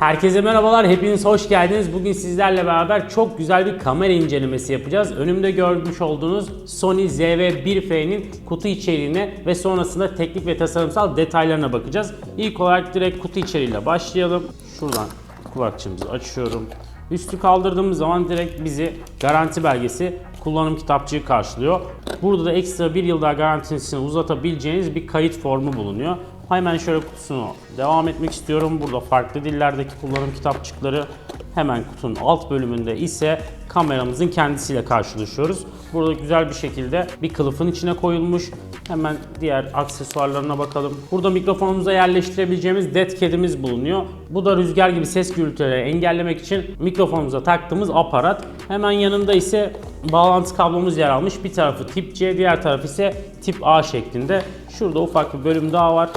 Herkese merhabalar, hepiniz hoş geldiniz. Bugün sizlerle beraber çok güzel bir kamera incelemesi yapacağız. Önümde görmüş olduğunuz Sony ZV-1F'nin kutu içeriğine ve sonrasında teknik ve tasarımsal detaylarına bakacağız. İlk olarak direkt kutu içeriğiyle başlayalım. Şuradan kulakçığımızı açıyorum. Üstü kaldırdığımız zaman direkt bizi garanti belgesi kullanım kitapçığı karşılıyor. Burada da ekstra bir yıl daha garantisini uzatabileceğiniz bir kayıt formu bulunuyor. Hemen şöyle kutusunu devam etmek istiyorum. Burada farklı dillerdeki kullanım kitapçıkları hemen kutunun alt bölümünde ise kameramızın kendisiyle karşılaşıyoruz. Burada güzel bir şekilde bir kılıfın içine koyulmuş. Hemen diğer aksesuarlarına bakalım. Burada mikrofonumuza yerleştirebileceğimiz dead cat'imiz bulunuyor. Bu da rüzgar gibi ses gürültüleri engellemek için mikrofonumuza taktığımız aparat. Hemen yanında ise bağlantı kablomuz yer almış. Bir tarafı tip C, diğer tarafı ise tip A şeklinde. Şurada ufak bir bölüm daha var.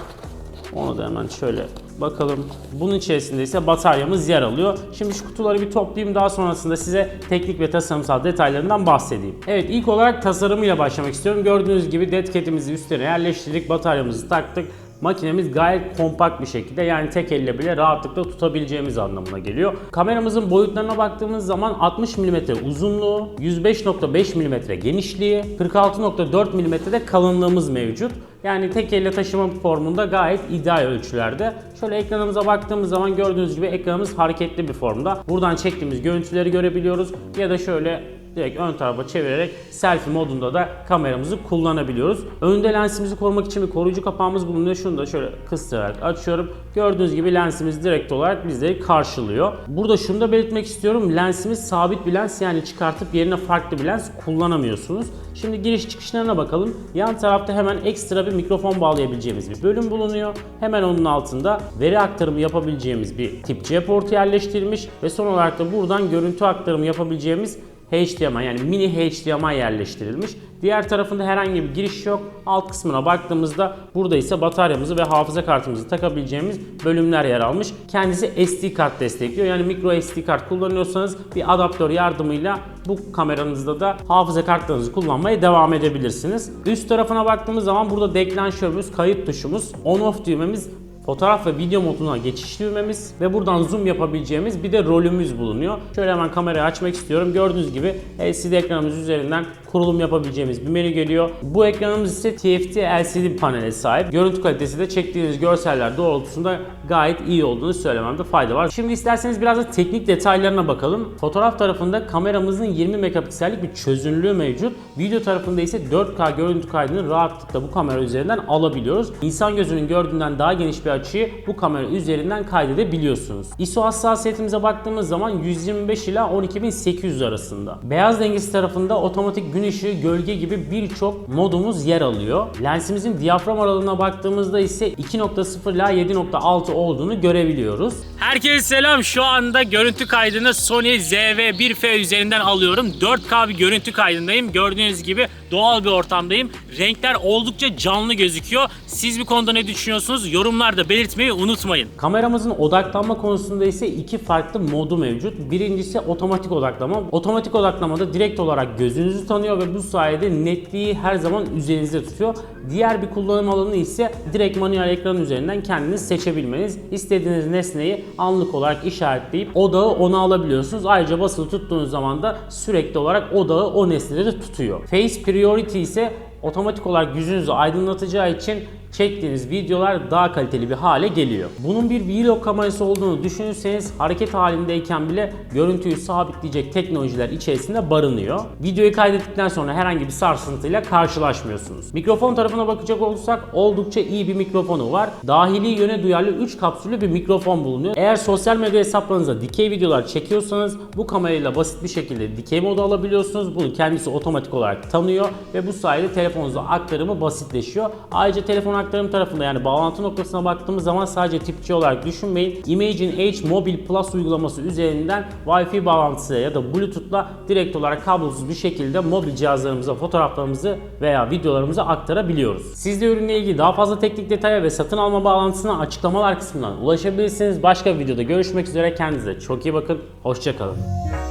Onu da hemen şöyle bakalım. Bunun içerisinde ise bataryamız yer alıyor. Şimdi şu kutuları bir toplayayım daha sonrasında size teknik ve tasarımsal detaylarından bahsedeyim. Evet ilk olarak tasarımıyla başlamak istiyorum. Gördüğünüz gibi dead üstüne yerleştirdik, bataryamızı taktık. Makinemiz gayet kompakt bir şekilde yani tek elle bile rahatlıkla tutabileceğimiz anlamına geliyor. Kameramızın boyutlarına baktığımız zaman 60 mm uzunluğu, 105.5 mm genişliği, 46.4 mm de kalınlığımız mevcut. Yani tek elle taşıma formunda gayet ideal ölçülerde. Şöyle ekranımıza baktığımız zaman gördüğünüz gibi ekranımız hareketli bir formda. Buradan çektiğimiz görüntüleri görebiliyoruz ya da şöyle direkt ön tarafa çevirerek selfie modunda da kameramızı kullanabiliyoruz. Önde lensimizi korumak için bir koruyucu kapağımız bulunuyor. Şunu da şöyle kıstırarak açıyorum. Gördüğünüz gibi lensimiz direkt olarak bizleri karşılıyor. Burada şunu da belirtmek istiyorum. Lensimiz sabit bir lens yani çıkartıp yerine farklı bir lens kullanamıyorsunuz. Şimdi giriş çıkışlarına bakalım. Yan tarafta hemen ekstra bir mikrofon bağlayabileceğimiz bir bölüm bulunuyor. Hemen onun altında veri aktarımı yapabileceğimiz bir tip C portu yerleştirilmiş ve son olarak da buradan görüntü aktarımı yapabileceğimiz HDMI yani mini HDMI yerleştirilmiş. Diğer tarafında herhangi bir giriş yok. Alt kısmına baktığımızda burada ise bataryamızı ve hafıza kartımızı takabileceğimiz bölümler yer almış. Kendisi SD kart destekliyor. Yani micro SD kart kullanıyorsanız bir adaptör yardımıyla bu kameranızda da hafıza kartlarınızı kullanmaya devam edebilirsiniz. Üst tarafına baktığımız zaman burada deklanşörümüz, kayıt tuşumuz, on off düğmemiz fotoğraf ve video moduna geçiş düğmemiz ve buradan zoom yapabileceğimiz bir de rolümüz bulunuyor. Şöyle hemen kamerayı açmak istiyorum. Gördüğünüz gibi LCD ekranımız üzerinden kurulum yapabileceğimiz bir menü geliyor. Bu ekranımız ise TFT LCD panele sahip. Görüntü kalitesi de çektiğiniz görseller doğrultusunda gayet iyi olduğunu söylememde fayda var. Şimdi isterseniz biraz da teknik detaylarına bakalım. Fotoğraf tarafında kameramızın 20 megapiksellik bir çözünürlüğü mevcut. Video tarafında ise 4K görüntü kaydını rahatlıkla bu kamera üzerinden alabiliyoruz. İnsan gözünün gördüğünden daha geniş bir açıyı bu kamera üzerinden kaydedebiliyorsunuz. ISO hassasiyetimize baktığımız zaman 125 ila 12800 arasında. Beyaz dengesi tarafında otomatik gün ışığı, gölge gibi birçok modumuz yer alıyor. Lensimizin diyafram aralığına baktığımızda ise 2.0 ila 7.6 olduğunu görebiliyoruz. Herkese selam. Şu anda görüntü kaydını Sony ZV-1F üzerinden alıyorum. 4K bir görüntü kaydındayım. Gördüğünüz gibi doğal bir ortamdayım. Renkler oldukça canlı gözüküyor. Siz bir konuda ne düşünüyorsunuz? Yorumlarda belirtmeyi unutmayın. Kameramızın odaklanma konusunda ise iki farklı modu mevcut. Birincisi otomatik odaklama. Otomatik odaklamada direkt olarak gözünüzü tanıyor ve bu sayede netliği her zaman üzerinizde tutuyor. Diğer bir kullanım alanı ise direkt manuel ekran üzerinden kendiniz seçebilmeniz. İstediğiniz nesneyi anlık olarak işaretleyip odağı ona alabiliyorsunuz. Ayrıca basılı tuttuğunuz zaman da sürekli olarak odağı o nesnede de tutuyor. Face Priority ise otomatik olarak yüzünüzü aydınlatacağı için çektiğiniz videolar daha kaliteli bir hale geliyor. Bunun bir vlog kamerası olduğunu düşünürseniz hareket halindeyken bile görüntüyü sabitleyecek teknolojiler içerisinde barınıyor. Videoyu kaydettikten sonra herhangi bir sarsıntıyla karşılaşmıyorsunuz. Mikrofon tarafına bakacak olursak oldukça iyi bir mikrofonu var. Dahili yöne duyarlı 3 kapsüllü bir mikrofon bulunuyor. Eğer sosyal medya hesaplarınıza dikey videolar çekiyorsanız bu kamerayla basit bir şekilde dikey modu alabiliyorsunuz. Bunu kendisi otomatik olarak tanıyor ve bu sayede telefonunuza aktarımı basitleşiyor. Ayrıca telefon aktarım tarafında yani bağlantı noktasına baktığımız zaman sadece tip C olarak düşünmeyin. Imagine H Mobile Plus uygulaması üzerinden Wi-Fi bağlantısı ya da Bluetooth'la direkt olarak kablosuz bir şekilde mobil cihazlarımıza fotoğraflarımızı veya videolarımızı aktarabiliyoruz. Siz de ürünle ilgili daha fazla teknik detaya ve satın alma bağlantısına açıklamalar kısmından ulaşabilirsiniz. Başka bir videoda görüşmek üzere. Kendinize çok iyi bakın. Hoşçakalın.